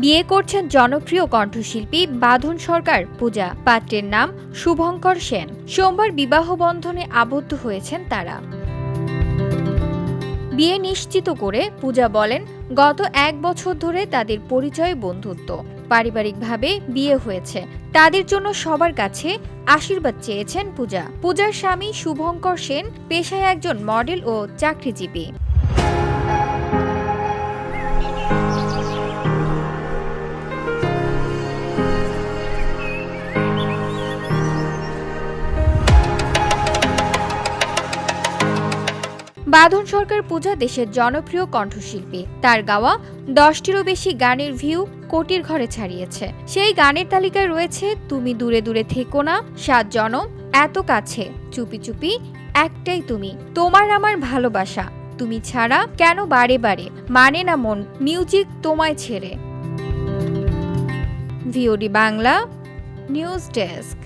বিয়ে করছেন জনপ্রিয় কণ্ঠশিল্পী বাঁধন সরকার, পূজা পাত্রের নাম শুভঙ্কর সেন। সোমবার বিবাহ বন্ধনে আবদ্ধ হয়েছেন তারা। বিয়ে নিশ্চিত করে পূজা বলেন, গত এক বছর ধরে তাদের পরিচয়, বন্ধুত্ব। পারিবারিকভাবে বিয়ে হয়েছে। তাদের জন্য সবার কাছে আশীর্বাদ চেয়েছেন পূজা। পূজার স্বামী শুভঙ্কর সেন পেশায় একজন মডেল ও চাকরিজীবী। বাঁধন সরকার পূজা দেশের জনপ্রিয় কণ্ঠশিল্পী। তার গাওয়া দশটিরও বেশি গানের ভিউ কোটির ঘরে ছাড়িয়েছে। সেই গানের তালিকায় রয়েছে তুমি দূরে দূরে থেকো না, সাত জনম, এত কাছে, চুপি চুপি, একটাই তুমি, তোমার আমার ভালোবাসা, তুমি ছাড়া কেন বারে বারে মানে না মন, মিউজিক তোমায় ছেড়ে। V O D Bangla, news desk.